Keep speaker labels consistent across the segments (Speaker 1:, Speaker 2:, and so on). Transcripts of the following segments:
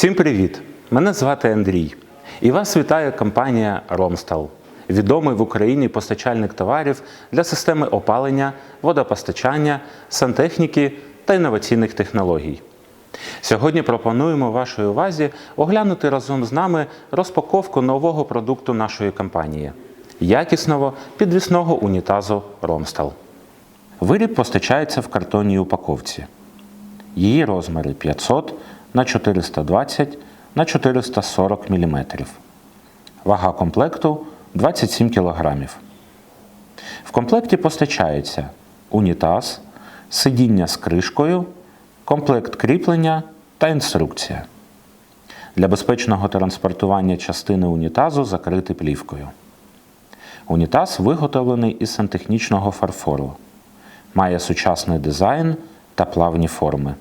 Speaker 1: Всім привіт! Мене звати Андрій. І вас вітає компанія Ромстал, відомий в Україні постачальник товарів для системи опалення, водопостачання, сантехніки та інноваційних технологій. Сьогодні пропонуємо вашій увазі оглянути разом з нами розпаковку нового продукту нашої компанії якісного підвісного унітазу Ромстал. Виріб постачається в картонній упаковці. Її розміри 500 на 420 на 440 мм. Вага комплекту 27 кг. В комплекті постачається унітаз, сидіння з кришкою, комплект кріплення та інструкція. Для безпечного транспортування частини унітазу закрити плівкою. Унітаз виготовлений із сантехнічного фарфору. Має сучасний дизайн та плавні форми.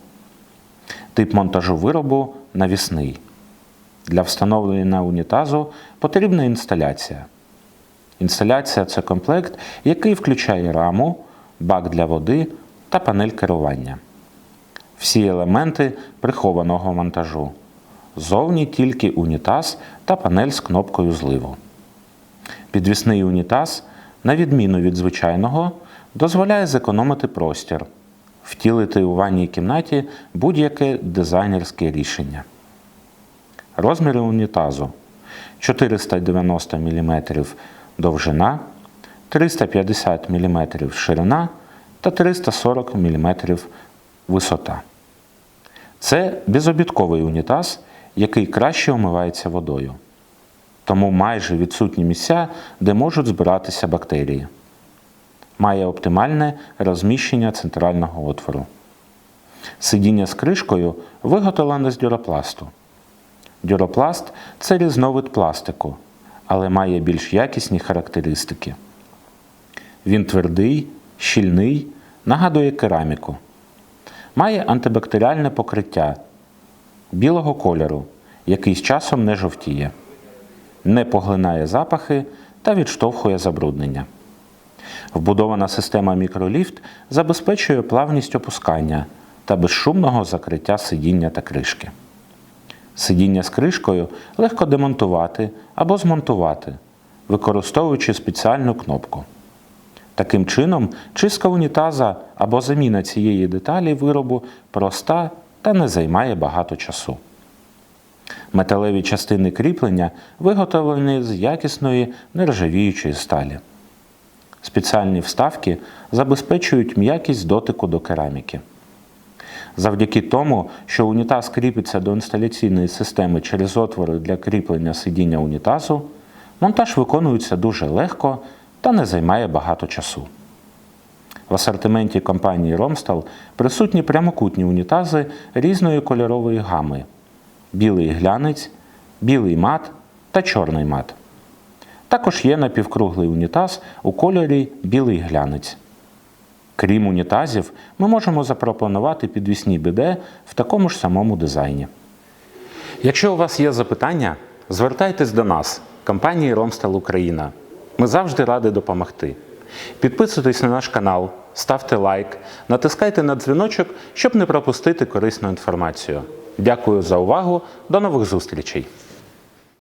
Speaker 1: Тип монтажу виробу навісний. Для встановлення унітазу потрібна інсталяція. Інсталяція це комплект, який включає раму, бак для води та панель керування. Всі елементи прихованого монтажу. Зовні тільки унітаз та панель з кнопкою зливу. Підвісний унітаз, на відміну від звичайного, дозволяє зекономити простір, втілити у ванній кімнаті будь-яке дизайнерське рішення. Розміри унітазу 490 мм довжина, 350 мм ширина та 340 мм висота. Це безобідковий унітаз, який краще омивається водою. Тому майже відсутні місця, де можуть збиратися бактерії. Має оптимальне розміщення центрального отвору. Сидіння з кришкою виготовлене з дюропласту. Дюропласт це різновид пластику, але має більш якісні характеристики. Він твердий, щільний, нагадує кераміку. Має антибактеріальне покриття білого кольору, який з часом не жовтіє, не поглинає запахи та відштовхує забруднення. Вбудована система мікроліфт забезпечує плавність опускання та безшумного закриття сидіння та кришки. Сидіння з кришкою легко демонтувати або змонтувати, використовуючи спеціальну кнопку. Таким чином, чистка унітаза або заміна цієї деталі виробу проста та не займає багато часу. Металеві частини кріплення виготовлені з якісної нержавіючої сталі. Спеціальні вставки забезпечують м'якість дотику до кераміки. Завдяки тому, що унітаз кріпиться до інсталяційної системи через отвори для кріплення сидіння унітазу, монтаж виконується дуже легко та не займає багато часу. В асортименті компанії Ромстал присутні прямокутні унітази різної кольорової гами: білий глянець, білий мат та чорний мат. Також є напівкруглий унітаз у кольорі білий глянець. Крім унітазів, ми можемо запропонувати підвісні біде в такому ж самому дизайні. Якщо у вас є запитання, звертайтесь до нас, компанії Ромстал Україна. Ми завжди раді допомогти. Підписуйтесь на наш канал, ставте лайк, натискайте на дзвіночок, щоб не пропустити корисну інформацію. Дякую за увагу. До нових зустрічей!